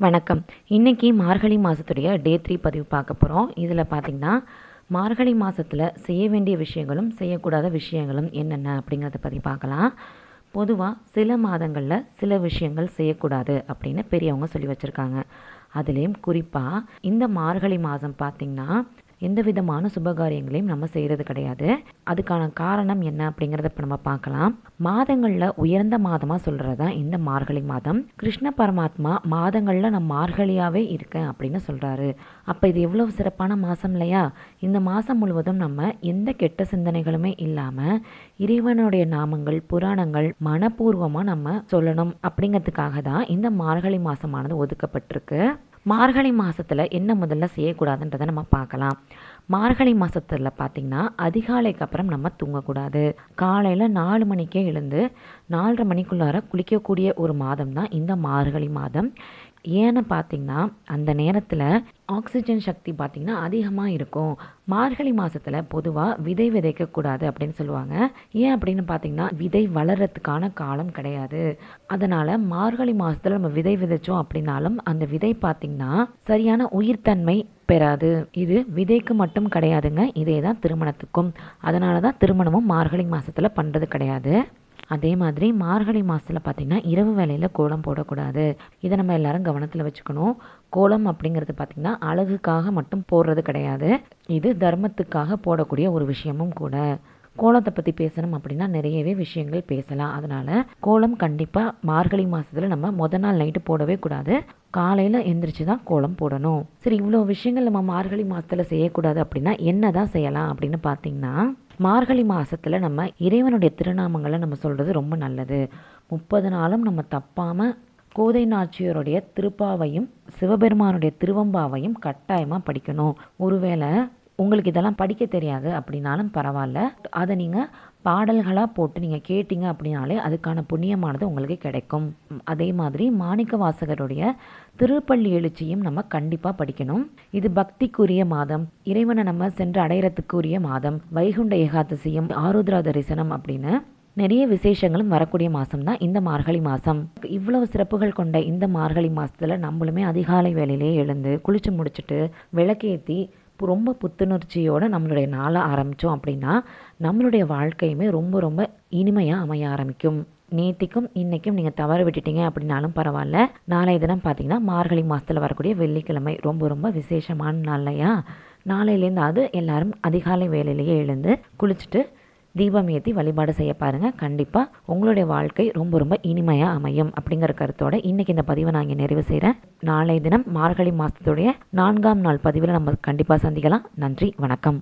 வணக்கம். இன்றைக்கி மார்கழி மாதத்துடைய டே த்ரீ பதிவு பார்க்க போகிறோம் இதில் பார்த்திங்கன்னா மார்கழி மாதத்தில் செய்ய வேண்டிய விஷயங்களும் செய்யக்கூடாத விஷயங்களும் என்னென்ன அப்படிங்கிறத பற்றி பார்க்கலாம். பொதுவாக சில மாதங்களில் சில விஷயங்கள் செய்யக்கூடாது அப்படின்னு பெரியவங்க சொல்லி வச்சுருக்காங்க. அதுலேயும் குறிப்பாக இந்த மார்கழி மாதம் பார்த்திங்கன்னா எந்த விதமான சுபகாரியங்களையும் நம்ம செய்கிறது கிடையாது. அதுக்கான காரணம் என்ன அப்படிங்கிறத இப்போ நம்ம பார்க்கலாம். மாதங்களில் உயர்ந்த மாதமாக சொல்கிறது தான் இந்த மார்கழி மாதம். கிருஷ்ண பரமாத்மா மாதங்களில் நான் மார்கழியாகவே இருக்கேன் அப்படின்னு சொல்கிறாரு அப்போ இது எவ்வளோ சிறப்பான மாதம் இல்லையா? இந்த மாதம் முழுவதும் நம்ம எந்த கெட்ட சிந்தனைகளுமே இல்லாமல் இறைவனுடைய நாமங்கள் புராணங்கள் மனப்பூர்வமாக நம்ம சொல்லணும் அப்படிங்கிறதுக்காக தான் இந்த மார்கழி மாதமானது ஒதுக்கப்பட்டிருக்கு. மார்கழி மாதத்தில் என்ன முதல்ல செய்யக்கூடாதுன்றதை நம்ம பார்க்கலாம். மார்கழி மாதத்தில் பார்த்திங்கன்னா அதிகாலைக்கு அப்புறம் நம்ம தூங்கக்கூடாது. காலையில் நாலு மணிக்கே எழுந்து நாலரை மணிக்குள்ளார குளிக்கக்கூடிய ஒரு மாதம் தான் இந்த மார்கழி மாதம். ஏன்னு பார்த்தீங்கன்னா அந்த நேரத்தில் ஆக்சிஜன் சக்தி பார்த்திங்கன்னா அதிகமாக இருக்கும். மார்கழி மாதத்தில் பொதுவாக விதை விதைக்கக்கூடாது அப்படின்னு சொல்லுவாங்க. ஏன் அப்படின்னு பார்த்தீங்கன்னா விதை வளர்கிறதுக்கான காலம் கிடையாது. அதனால் மார்கழி மாதத்தில் நம்ம விதை விதைச்சோம் அப்படின்னாலும் அந்த விதை பார்த்திங்கன்னா சரியான உயிர்த்தன்மை பெறாது. இது விதைக்கு மட்டும் கிடையாதுங்க. இதே தான் திருமணத்துக்கும். அதனால தான் திருமணமும் மார்கழி மாதத்தில் பண்ணுறது கிடையாது. அதே மாதிரி மார்கழி மாதத்தில் பார்த்திங்கன்னா இரவு வேலையில் கோலம் போடக்கூடாது. இதை நம்ம எல்லாரும் கவனத்தில் வச்சுக்கணும். கோலம் அப்படிங்கிறது பார்த்திங்கன்னா அழகுக்காக மட்டும் போடுறது கிடையாது. இது தர்மத்துக்காக போடக்கூடிய ஒரு விஷயமும் கூட. கோலத்தை பற்றி பேசணும் அப்படின்னா நிறையவே விஷயங்கள் பேசலாம். அதனால் கோலம் கண்டிப்பாக மார்கழி மாதத்தில் நம்ம முத நாள் நைட்டு போடவே கூடாது. காலையில் எந்திரிச்சு தான் கோலம் போடணும். சரி இவ்வளோ விஷயங்கள் நம்ம மார்கழி மாதத்தில் செய்யக்கூடாது அப்படின்னா என்ன தான் செய்யலாம் அப்படின்னு பார்த்தீங்கன்னா மார்கழி மாதத்தில் நம்ம இறைவனுடைய திருநாமங்களை நம்ம சொல்கிறது ரொம்ப நல்லது. முப்பது நாளும் நம்ம தப்பாமல் கோதை நாச்சியருடைய திருப்பாவையும் சிவபெருமானுடைய திருவம்பாவையும் கட்டாயமாக படிக்கணும். ஒருவேளை உங்களுக்கு இதெல்லாம் படிக்க தெரியாது அப்படின்னாலும் பரவாயில்ல. அதை நீங்கள் பாடல்களாக போட்டு நீங்கள் கேட்டிங்க அப்படின்னாலே அதுக்கான புண்ணியமானது உங்களுக்கு கிடைக்கும். அதே மாதிரி மாணிக்க வாசகருடைய திருப்பள்ளி எழுச்சியும் நம்ம கண்டிப்பாக படிக்கணும். இது பக்திக்குரிய மாதம். இறைவனை நம்ம சென்று அடையிறதுக்குரிய மாதம். வைகுண்ட ஏகாதசியம் ஆருத்ரா தரிசனம் அப்படின்னு நிறைய விசேஷங்களும் வரக்கூடிய மாதம் தான் இந்த மார்கழி மாதம் இவ்வளவு சிறப்புகள் கொண்ட இந்த மார்கழி மாதத்தில் நம்மளுமே அதிகாலை வேலையிலே எழுந்து குளிச்சு முடிச்சுட்டு விளக்கேற்றி ரொம்ப புத்துணர்ச்சியோடு நம்மளுடைய நாளை ஆரம்பித்தோம் அப்படின்னா நம்மளுடைய வாழ்க்கையுமே ரொம்ப ரொம்ப இனிமையாக அமைய ஆரம்பிக்கும். நேத்திக்கும் இன்றைக்கும் நீங்கள் தவற விட்டுட்டீங்க அப்படின்னாலும் பரவாயில்ல. நாளைய தினம் பார்த்தீங்கன்னா மார்கழி மாதத்தில் வரக்கூடிய வெள்ளிக்கிழமை ரொம்ப ரொம்ப விசேஷமான நாள்லையா நாளையிலேருந்து அது எல்லாரும் அதிகாலை வேலையிலேயே எழுந்து குளிச்சுட்டு தீபம் ஏற்றி வழிபாடு செய்ய பாருங்கள் கண்டிப்பாக உங்களுடைய வாழ்க்கை ரொம்ப ரொம்ப இனிமையாக அமையும் அப்படிங்கிற கருத்தோட இன்றைக்கி இந்த பதிவை நான் இங்கே நிறைவு செய்கிறேன் நாளைய தினம் மார்கழி மாதத்துடைய நான்காம் நாள் பதிவில் நம்ம கண்டிப்பாக சந்திக்கலாம். நன்றி வணக்கம்.